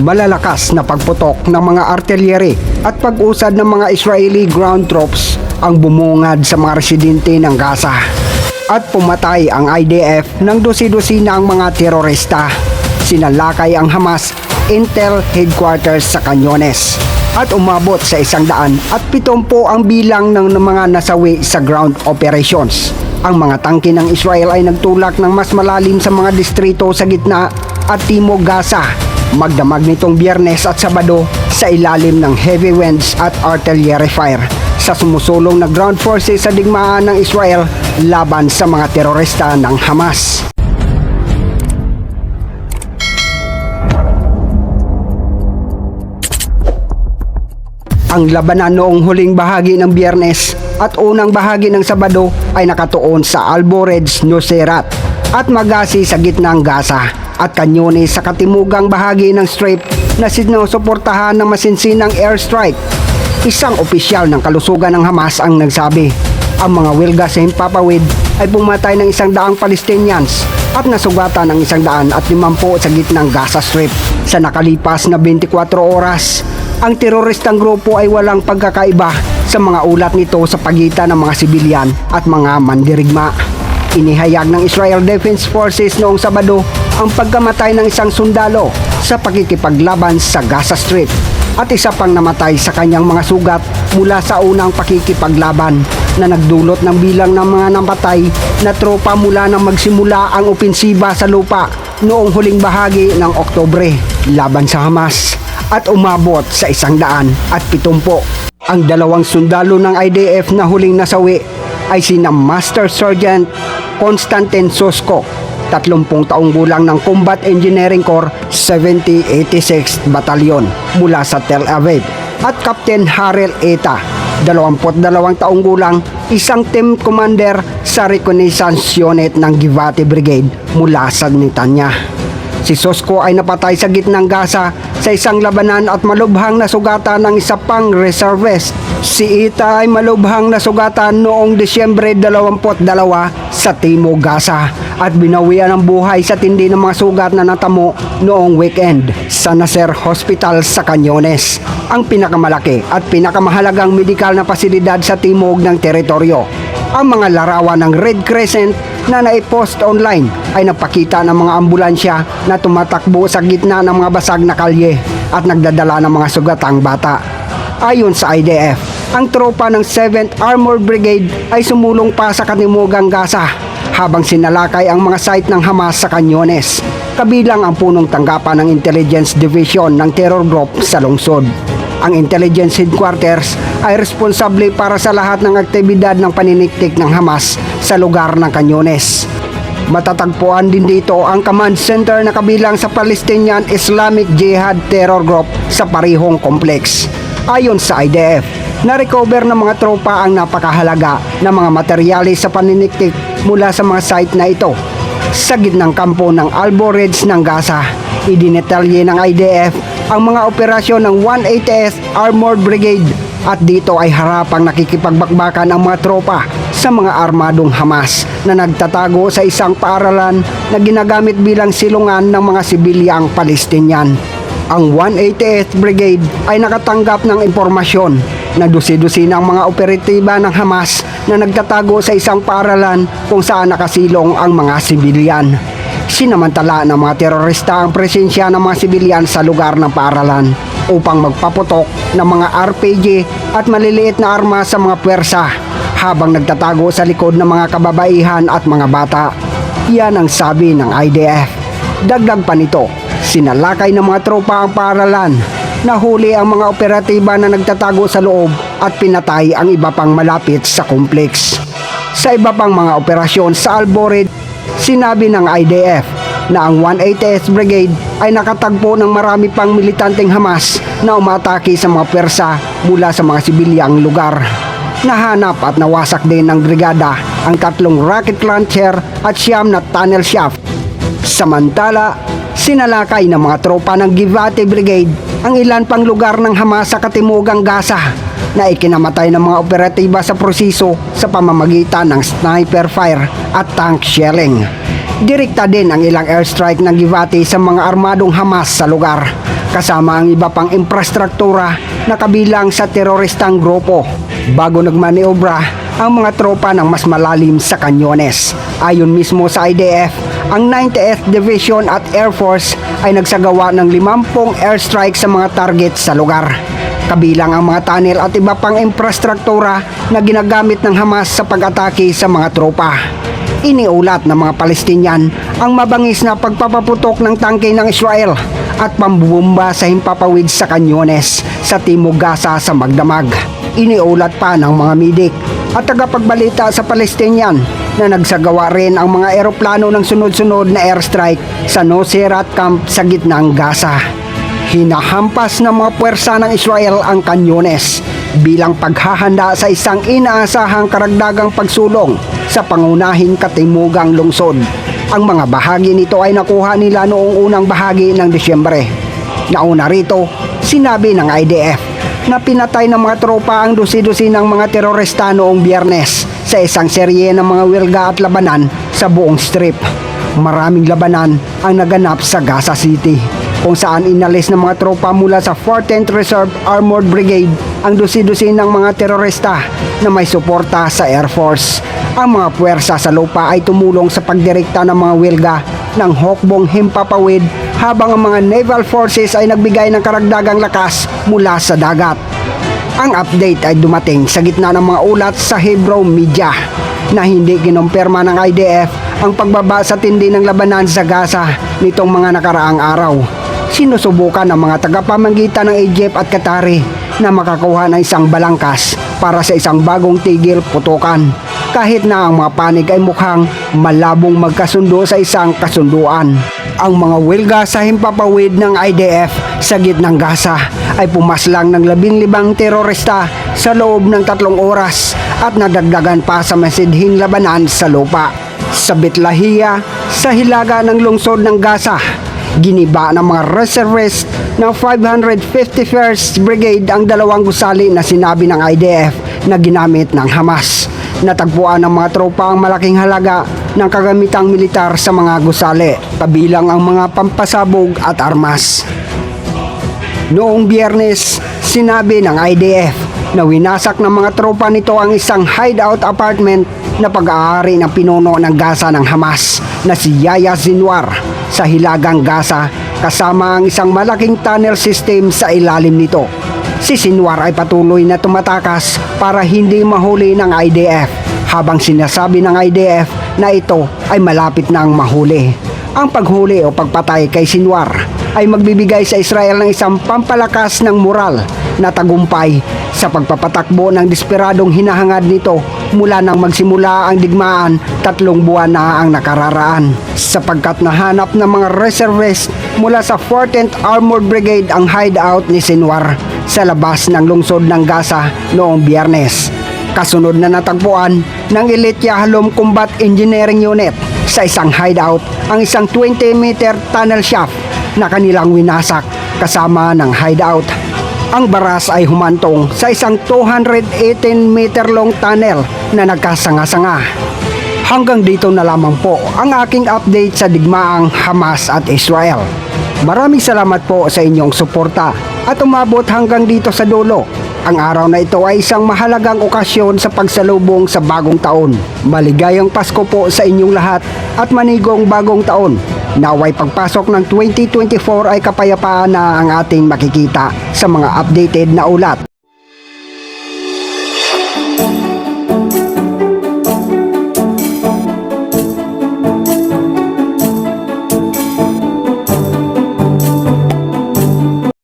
Malalakas na pagputok ng mga artillery at pag-usad ng mga Israeli ground troops ang bumungad sa mga residente ng Gaza. At pumatay ang IDF ng dosi-dosi na ang mga terorista. Sinalakay ang Hamas Intel Headquarters sa Canyones at umabot sa isang daan at pitumpo ang bilang ng mga nasawi sa ground operations. Ang mga tangke ng Israel ay nagtulak ng mas malalim sa mga distrito sa gitna at timog Gaza. Magdamag nitong biyernes at sabado sa ilalim ng heavy winds at artillery fire sa sumusulong na ground forces sa digmaan ng Israel laban sa mga terorista ng Hamas. Ang labanan noong huling bahagi ng biyernes at unang bahagi ng sabado ay nakatuon sa Alborez, Nuserat at Magasi sa gitnang Gaza at Canyones sa katimugang bahagi ng Strip na sinusuportahan ng masinsinang airstrike. Isang opisyal ng kalusugan ng Hamas ang nagsabi, ang mga wilga sa Himpapawid ay pumatay ng isang daang Palestinians at nasugatan ng isang daan at limampu sa gitnang Gaza Strip. Sa nakalipas na 24 oras, ang teroristang grupo ay walang pagkakaiba sa mga ulat nito sa pagitan ng mga sibilyan at mga mandirigma. Inihayag ng Israel Defense Forces noong Sabado ang pagkamatay ng isang sundalo sa pakikipaglaban sa Gaza Strip at isa pang namatay sa kanyang mga sugat mula sa unang pakikipaglaban na nagdulot ng bilang ng mga namatay na tropa mula nang magsimula ang opensiba sa lupa noong huling bahagi ng Oktobre laban sa Hamas at umabot sa isang daan at pitumpo. Ang dalawang sundalo ng IDF na huling nasawi ay sina Master Sergeant Konstantin Sosko, 30 taong gulang ng Combat Engineering Corps 7086th Battalion mula sa Tel Aviv at Captain Harel Eta, 22 taong gulang, isang team commander sa Reconnaissance Unit ng Givati Brigade mula sa Netanya. Si Sosko ay napatay sa gitnang Gaza sa isang labanan at malubhang nasugatan ng isa pang reservist. Si Ita ay malubhang nasugatan noong Desyembre 22 sa Timog Gaza at binawian ng buhay sa tindi ng mga sugat na natamo noong weekend sa Nasser Hospital sa Canyones, ang pinakamalaki at pinakamahalagang medikal na pasilidad sa timog ng teritoryo. Ang mga larawan ng Red Crescent na naipost online ay nagpakita ng mga ambulansya na tumatakbo sa gitna ng mga basag na kalye at nagdadala ng mga sugatang bata. Ayon sa IDF, ang tropa ng 7th Armored Brigade ay sumulong pa sa katimugang Gaza habang sinalakay ang mga site ng Hamas sa Canyones, kabilang ang punong tanggapan ng Intelligence Division ng terror group sa lungsod. Ang Intelligence Headquarters ay responsable para sa lahat ng aktibidad ng paniniktik ng Hamas sa lugar ng Canyones. Matatagpuan din dito ang command center na kabilang sa Palestinian Islamic Jihad Terror Group sa parihong complex. Ayon sa IDF, na-recover ng mga tropa ang napakahalaga ng mga materyales sa paniniktik mula sa mga site na ito. Sa gitnang kampo ng Alborez ng Gaza, idinetalye ng IDF ang mga operasyon ng 180th Armored Brigade at dito ay harapang nakikipagbakbakan ang mga tropa sa mga armadong Hamas na nagtatago sa isang paaralan na ginagamit bilang silungan ng mga sibilyang Palestinian. Ang 180th Brigade ay nakatanggap ng impormasyon na dusi-dusi ng mga operatiba ng Hamas na nagtatago sa isang paaralan kung saan nakasilong ang mga sibilyan. Sinamantala ng mga terorista ang presensya ng mga sibilyan sa lugar ng paaralan upang magpaputok ng mga RPG at maliliit na arma sa mga puwersa habang nagtatago sa likod ng mga kababaihan at mga bata. Yan ang sabi ng IDF. Dagdag pa nito, sinalakay ng mga tropa ang paaralan nahuli ang mga operatiba na nagtatago sa loob at pinatay ang iba pang malapit sa complex. Sa iba pang mga operasyon sa Albored, sinabi ng IDF na ang 180th Brigade ay nakatagpo ng marami pang militanteng Hamas na umatake sa mga persa mula sa mga sibilyang lugar. Nahanap at nawasak din ng brigada ang tatlong rocket launcher at siyam na tunnel shaft Samantala, sinalakay ng mga tropa ng Givati Brigade ang ilan pang lugar ng Hamas sa katimugang Gaza na ikinamatay ng mga operatiba sa proseso sa pamamagitan ng sniper fire at tank shelling. Direkta din ang ilang airstrike ng Givati sa mga armadong Hamas sa lugar, kasama ang iba pang infrastruktura na kabilang sa teroristang grupo. Bago nagmaniobra ang mga tropa ng mas malalim sa kanyones. Ayon mismo sa IDF, ang 90th Division at Air Force ay nagsagawa ng 50 airstrike sa mga target sa lugar. Kabilang ang mga tunnel at iba pang infrastruktura na ginagamit ng Hamas sa pag-atake sa mga tropa. Iniulat ng mga Palestinian ang mabangis na pagpapaputok ng tangke ng Israel at pambubumba sa himpapawid sa kanyones sa Timog Gaza sa Magdamag. Iniulat pa ng mga midik at tagapagbalita sa Palestinian na nagsagawa rin ang mga eroplano ng sunod-sunod na airstrike sa Nuseirat Camp sa gitnang Gaza. Hinahampas ng mga puwersa ng Israel ang kanyones bilang paghahanda sa isang inaasahang karagdagang pagsulong sa pangunahing katimugang lungsod. Ang mga bahagi nito ay nakuha nila noong unang bahagi ng Disyembre. Nauna rito, sinabi ng IDF na pinatay ng mga tropa ang dusi-dusi ng mga terorista noong biyernes sa isang serye ng mga wilga at labanan sa buong strip. Maraming labanan ang naganap sa Gaza City kung saan inalis ng mga tropa mula sa 14th Reserve Armored Brigade ang dusi-dusi ng mga terorista na may suporta sa Air Force. Ang mga puwersa sa lupa ay tumulong sa pagdirekta ng mga wilga ng hokbong himpapawid habang ang mga naval forces ay nagbigay ng karagdagang lakas mula sa dagat. Ang update ay dumating sa gitna ng mga ulat sa Hebrew media na hindi kinumpirma ng IDF ang pagbaba sa tindi ng labanan sa Gaza nitong mga nakaraang araw. Sinusubukan ng mga tagapamagitan ng Egypt at Qatari na makakuha ng isang balangkas para sa isang bagong tigil putukan kahit na ang mga panig ay mukhang malabong magkasundo sa isang kasunduan. Ang mga wilga sa himpapawid ng IDF sa gitnang Gaza ay pumaslang ng labing libang terorista sa loob ng tatlong oras at nadagdagan pa sa masidhing labanan sa lupa. Sa Betlahiya, sa hilaga ng lungsod ng Gaza, giniba ng mga reservist ng 551st Brigade ang dalawang gusali na sinabi ng IDF na ginamit ng Hamas. Natagpuan ng mga tropa ang malaking halaga ng kagamitang militar sa mga gusali, kabilang ang mga pampasabog at armas. Noong biyernes, sinabi ng IDF na winasak ng mga tropa nito ang isang hideout apartment na pag-aari ng pinuno ng Gaza ng Hamas na si Yaya Zinwar sa Hilagang Gaza kasama ang isang malaking tunnel system sa ilalim nito. Si Sinwar ay patuloy na tumatakas para hindi mahuli ng IDF habang sinasabi ng IDF na ito ay malapit na ang mahuli. Ang paghuli o pagpatay kay Sinwar ay magbibigay sa Israel ng isang pampalakas ng moral na tagumpay sa pagpapatakbo ng desperadong hinahangad nito mula nang magsimula ang digmaan tatlong buwan na ang nakararaan sapagkat nahanap ng mga reservist mula sa 14th Armored Brigade ang hideout ni Sinwar sa labas ng lungsod ng Gaza noong biyernes. Kasunod na natagpuan ng Elite Yahalom Combat Engineering Unit sa isang hideout ang isang 20-meter tunnel shaft na kanilang winasak kasama ng hideout. Ang baras ay humantong sa isang 218 meter long tunnel na nagkasanga-sanga. Hanggang dito na lamang po ang aking update sa digmaang Hamas at Israel. Maraming salamat po sa inyong suporta at umabot hanggang dito sa dulo. Ang araw na ito ay isang mahalagang okasyon sa pagsalubong sa bagong taon. Maligayang Pasko po sa inyong lahat at manigong bagong taon. Naway pagpasok ng 2024 ay kapayapaan na ang ating makikita sa mga updated na ulat.